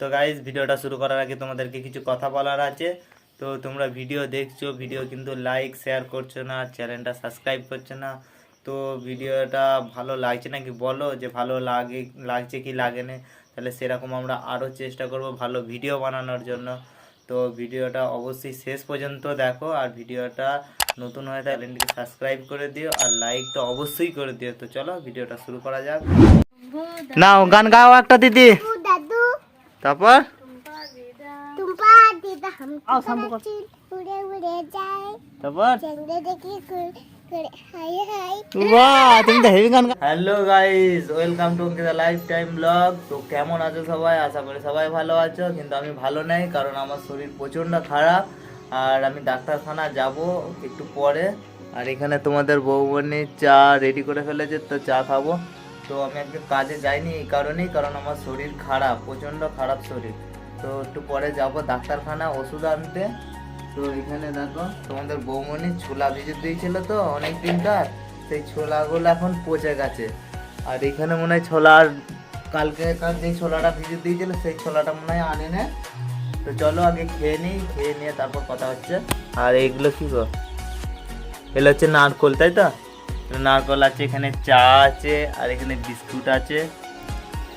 তো গাইজ ভিডিওটা শুরু করার আগে তোমাদেরকে কিছু কথা বলার আছে। তো তোমরা ভিডিও দেখছ ভিডিও কিন্তু লাইক শেয়ার করছ না চ্যানেলটা সাবস্ক্রাইব করছ না তো ভিডিওটা ভালো লাগছে নাকি বলো? যে ভালো লাগে লাগছে কি লাগে না? তাহলে সেরকম আমরা আরও চেষ্টা করব ভালো ভিডিও বানানোর জন্য। তো ভিডিওটা অবশ্যই শেষ পর্যন্ত দেখো আর ভিডিওটা নতুন হয়ে থাকলে চ্যানেলটিকে সাবস্ক্রাইব করে দিও আর লাইক তো অবশ্যই করে দিও। তো চলো ভিডিওটা শুরু করা যাক। নাও গান গাও একটা দিদি। তারপর? Hello guys welcome to Ankita lifetime blog তো কেমন আছো সবাই? আশা করি সবাই ভালো আছো কিন্তু আমি ভালো নাই কারণ আমার শরীর প্রচণ্ড খারাপ। আর আমি ডাক্তারখানা যাব একটু পরে। আর এখানে তোমাদের বউ বোনের চা রেডি করে ফেলেছে তো চা খাব। তো আমি আজকে কাজে যাইনি এই কারণেই, কারণ আমার শরীর খারাপ, প্রচণ্ড খারাপ শরীর। তো একটু পরে যাব ডাক্তারখানা ওষুধ আনতে। তো এখানে দেখো, তোমাদের বৌমনি ছোলা ভিজে দিয়েছিল তো অনেক দিনকার সেই ছোলাগুলো এখন পচে গেছে। আর এখানে মনে হয় ছোলার কালকে কাল যে ছোলাটা ভিজে দিয়েছিল, সেই ছোলাটা মনে হয় আনে না। তো চলো আগে খেয়ে নিই, খেয়ে নিয়ে তারপর কথা হচ্ছে। আর এইগুলো কী গো? এগুলো হচ্ছে নারকোল, তাই তো? নারকোল আছে এখানে চা আছে আর এখানে বিস্কুট আছে।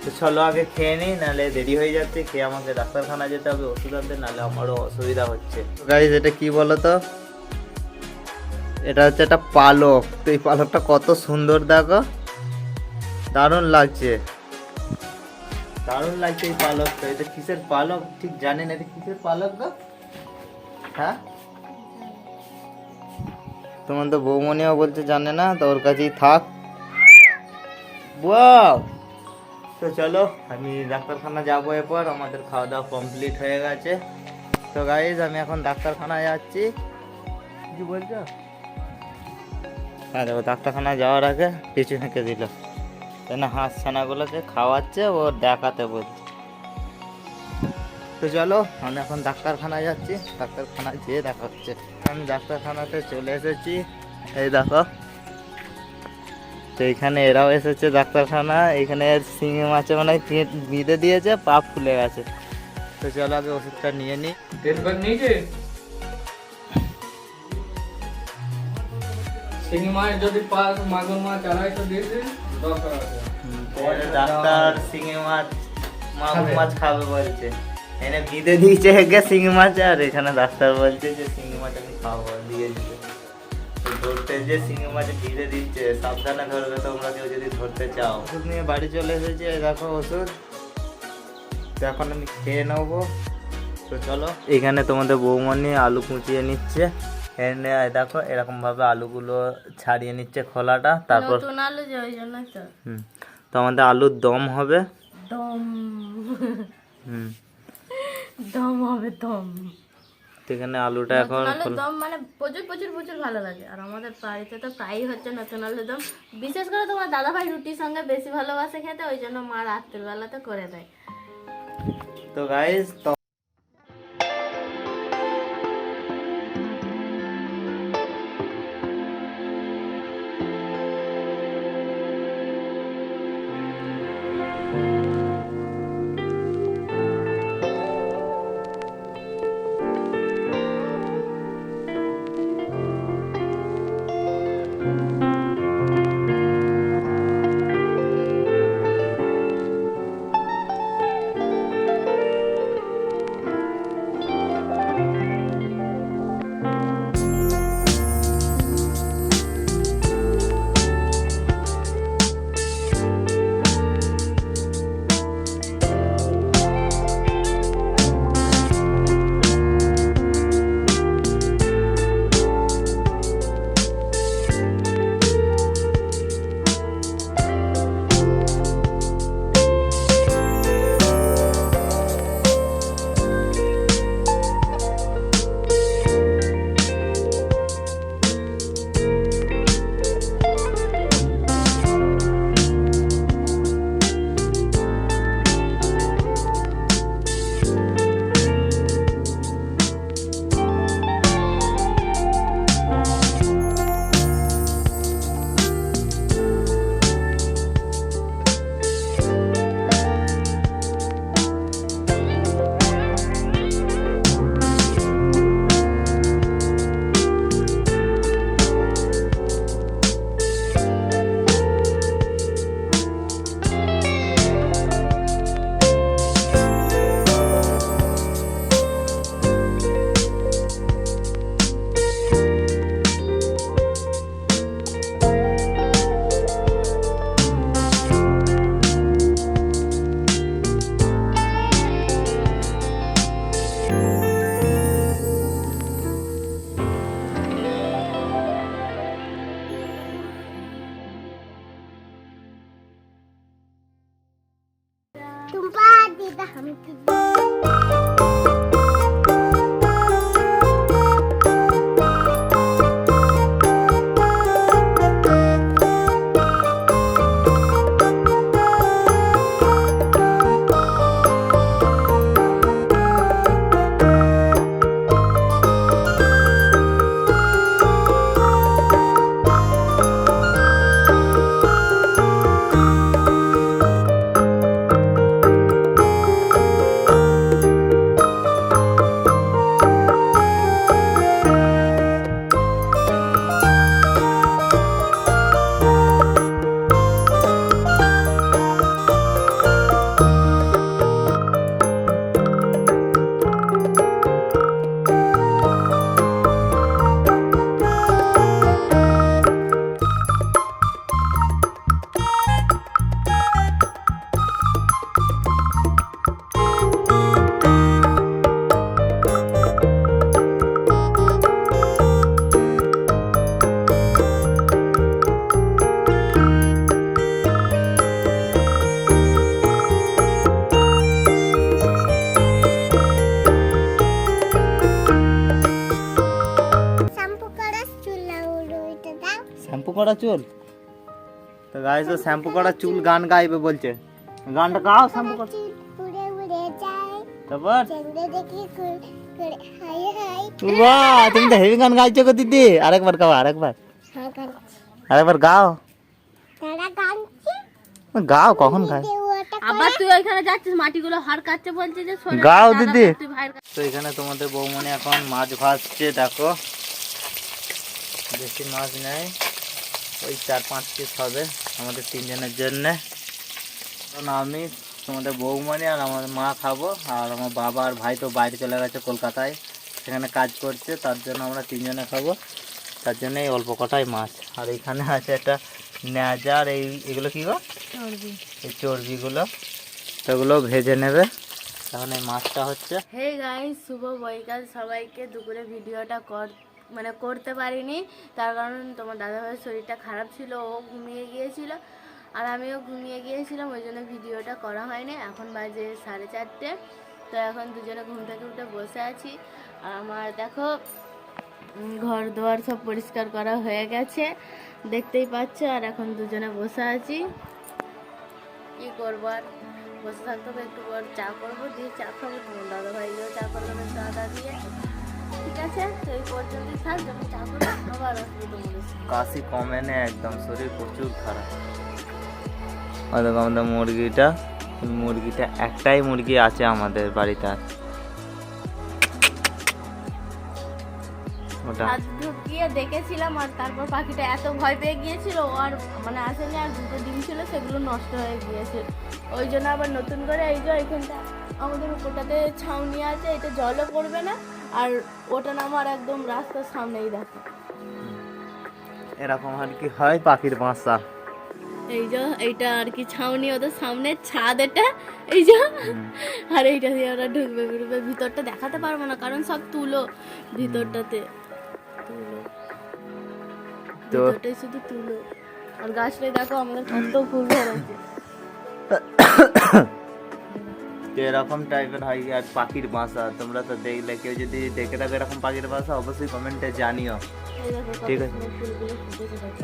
তো চলো আগে খেয়ে নিই নাহলে দেরি হয়ে যাচ্ছে খেয়ে আমাকে ডাক্তারখানা যেতে হবে ওষুধ আনতে নাহলে আমারও অসুবিধা হচ্ছে। গাইজ এটা কি বলো তো এটা হচ্ছে একটা পালক। তো এই পালকটা কত সুন্দর দেখো। দারুণ লাগছে। দারুণ লাগছে এই পালকটা এটা কিসের পালক? ঠিক জানি না এটা কিসের পালক গো? হ্যাঁ? তোমার তো বৌমনিও বলছে জানে না, তো ওর কাছেই থাক। বাহ! তো চলো, আমি ডাক্তারখানা যাব এরপর, আমাদের খাওয়া দাওয়া কমপ্লিট হয়ে গেছে। তো গাইজ আমি এখন ডাক্তারখানায় যাচ্ছি। কি বলছো? হ্যাঁ দেখো, ডাক্তারখানায় যাওয়ার আগে পিছু হেঁকে দিল। কেন হাঁস ছানাগুলোকে খাওয়াচ্ছে, ও দেখাতে বলছে। তো চলো, আমি এখন ডাক্তারখানায় যাচ্ছি, ডাক্তারখানায় যেয়ে দেখা হচ্ছে আমি ডাক্তারখানাতে চলে এসেছি। এই দেখো। তো এখানে এরাও এসেছে ডাক্তারখানা। এখানে শিঙি মাছে মানে বিঁধে দিয়েছে পা ফুলে গেছে। তো চলো আগে ওষুধটা নিয়ে নিই শিঙি মাছ যদি পাস মাগুর আড়াইশো ডাক্তার শিঙি মাছ মাগুর মাছ খাবে বলছে। এনে বিঁধে দিয়েছে হেগে শিঙি মাছ আর এখানে ডাক্তার বলছে যে শিঙি মাছ আমি খাব দিয়ে দিতে ধরতে যে শিঙি মাছ ভিড়ে দিচ্ছে সাবধানে ধরবে তোমরা কেউ যদি ধরতে চাও। ওষুধ নিয়ে বাড়ি চলে এসেছি দেখো ওষুধ। এখন আমি খেয়ে নেব। তো চলো এখানে তোমাদের বৌমনি আলু কুচিয়ে নিচ্ছে। এনে দেখো এরকম ভাবে আলুগুলো ছাড়িয়ে নিচ্ছে খোলাটা তারপর নতুন আলু যে ওই জন্য তো। হুম তো আমাদের আলুর দম হবে। দম। হুম দম হবে দম। তো এখানে আলুটা এখন নতুন আলুর খোল- দম মানে প্রচুর প্রচুর প্রচুর ভালো লাগে। আর আমাদের বাড়িতে তো প্রায়ই হচ্ছে নতুন আলুর দম। বিশেষ করে তোমার দাদা ভাই রুটির সঙ্গে বেশি ভালোবাসে খেতে ওই জন্য মা রাত্রের বেলাতে করে দেয়। তো গাইস كده هنبتدي তো করা চুল? তো গাইস ও শ্যাম্পু করা চুল গান গাইবে বলছে। গানটা গাও শ্যাম্পু করা। তারপর? বাহ তুমি তো হেভি গান গাইছো গো দিদি। আরেকবার গাও আরেকবার। হ্যাঁ আরেকবার গাও। গাও কখন গায়? আবার তুই ওইখানে যাচ্ছিস মাটিগুলো হার কাটছে বলছিস যে গাও দিদি। তো এখানে তোমাদের বৌমনি এখন মাছ ভাজছে দেখো। বেশি মাছ নেই। ওই চার পাঁচ পিস হবে আমাদের তিনজনের জন্য। কারণ আমি তোমাদের বৌমনি আর আমার মা খাব আর আমার বাবা আর ভাই তো বাইরে চলে গেছে কলকাতায়। সেখানে কাজ করছে তার জন্য আমরা তিনজনে খাব। তার জন্য এই অল্প কটাই মাছ। আর এখানে আছে একটা ন্যাজা আর এই এগুলো কী গো? এই চর্বিগুলো। তো ওগুলো ভেজে নেবে। এই মাছটা হচ্ছে হে গাইস শুভ বৈকাল সবাইকে দুপুরে ভিডিওটা কর মানে করতে পারিনি। তার কারণ তোমার দাদা ভাইয়ের শরীরটা খারাপ ছিল, ও ঘুমিয়ে গিয়েছিল। আর আমিও ঘুমিয়ে গিয়েছিলাম, ওই জন্য ভিডিওটা করা হয়নি। এখন বাজে সাড়ে চারটে। তো এখন দুজনে ঘুম থেকে উঠে বসে আছি। আর আমার দেখো ঘর দুয়ার সব পরিষ্কার করা হয়ে গেছে। দেখতেই পাচ্ছ, আর এখন দুজনে বসে আছি। কি করব আর? বসে থাকতে হবে, একটু পর চা করব। দিয়ে চা খাব। তোমার দাদা ভাইকেও চা করব চা দিয়ে। ঠিক আছে তো এই পর্যন্তই থাক যখন চা আবার আসব তোমাদের কাশি কমে না একদম শরীর প্রচুর খারাপ। ওই দেখো আমাদের মুরগিটা মুরগিটা একটাই মুরগি আছে আমাদের বাড়িতে আর। ওটা। ঢুকিয়ে দেখেছিলাম আর তারপর পাখিটা এত ভয় পেয়ে গিয়েছিল আর মানে আসেনি আর দুটো ডিম ছিল সেগুলো নষ্ট হয়ে গিয়েছে। ওই জন্য আবার নতুন করে এই যে এখানটা আমাদের উপরটাতে ছাউনি আছে এটা জলও পড়বে না আর ওটা নামার একদম রাস্তার সামনেই দেখো। এরকম আর কি হয় পাখির বাসা। এই যে এইটা আর কি ছাউনি ওদের সামনে ছাদ এটা এই যে। আর এইটা দিয়ে ওরা ঢুকবে বেরোবে ভিতরটা দেখাতে পারব না কারণ সব তুলো ভিতরটাতে। তুলো। ভিতরটাই শুধু তুলো। আর গাছটাই দেখো আমাদের কত ফুল ধরেছে তো এরকম টাইপের হয় আর পাখির বাসা, তোমরা তো দেখলে, কেউ যদি দেখে থাকো এরকম পাখির বাসা, অবশ্যই কমেন্টে জানিও। ঠিক আছে।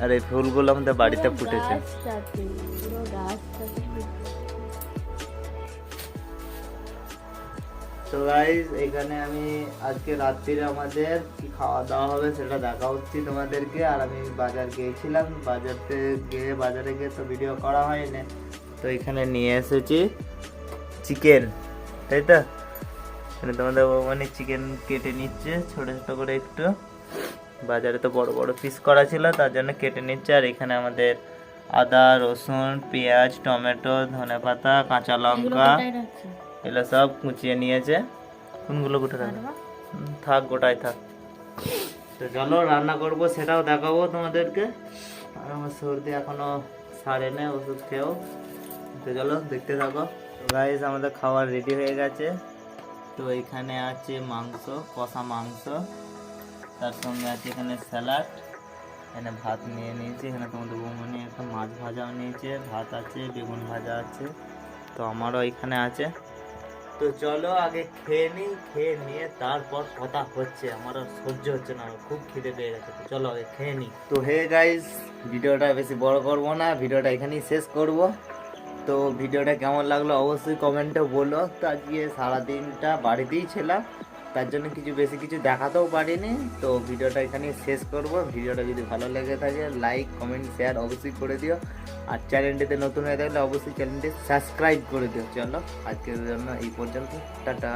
আর এই ফুলগুলো আমাদের বাড়িতে ফুটেছে। তো গাইজ এখানে আমি আজকে রাত্রিরে আমাদের কি খাওয়া দাওয়া হবে সেটা দেখা হচ্ছে তোমাদেরকে। আর আমি বাজার গিয়েছিলাম, বাজারতে গিয়ে, বাজারে গিয়ে তো ভিডিও করা হয়নি। তো এখানে নিয়ে এসেছি। চিকেন তাই তো? এখানে তোমাদের মানে চিকেন কেটে নিচ্ছে ছোট ছোট করে একটু। বাজারে তো বড় বড় পিস করা ছিল তার জন্য কেটে নিচ্ছে। আর এখানে আমাদের আদা রসুন পেঁয়াজ টমেটো ধনেপাতা কাঁচা লঙ্কা এগুলো সব কুচিয়ে নিয়েছে। কোনগুলো গোটা? হুম, থাক গোটাই থাক। তো চলো রান্না করব সেটাও দেখাবো তোমাদেরকে। আর আমার সর্দি এখনও সারে নেই ওষুধ খেয়েও। তো চলো দেখতে থাকো। গাইস আমাদের খাবার রেডি হয়ে গেছে। তো এখানে আছে মাংস, কষা মাংস। তার সঙ্গে আছে এখানে স্যালাড এখানে ভাত নিয়ে নিয়েছি। এখানে তোমাদের বৌমনি একটা মাছ ভাজাও নিয়েছে। ভাত আছে, বেগুন ভাজা আছে। তো আমারও এখানে আছে। তো চলো আগে খেয়ে নিই, খেয়ে নিয়ে তারপর কথা হচ্ছে। আমার আর সহ্য হচ্ছে না, আমার খুব খিদে পেয়ে গেছে। তো চলো আগে খেয়ে নিই। তো হে গাইস ভিডিওটা বেশি বড় করব না, ভিডিওটা এখানেই শেষ করব। তো ভিডিওটা কেমন লাগল অবশ্যই কমেন্টে বলো। তো আজকে সারাদিনটা বাড়িতেই ছিলাম, তার জন্য কিছু বেশি কিছু দেখাতেও পারিনি। তো ভিডিওটা এখানে শেষ করব। ভিডিওটা যদি ভালো লেগে থাকে লাইক কমেন্ট শেয়ার অবশ্যই করে দিও। আর চ্যানেলটিতে নতুন হয়ে থাকলে অবশ্যই চ্যানেলটি সাবস্ক্রাইব করে দিও। চলো, আজকের জন্য এই পর্যন্ত। টাটা।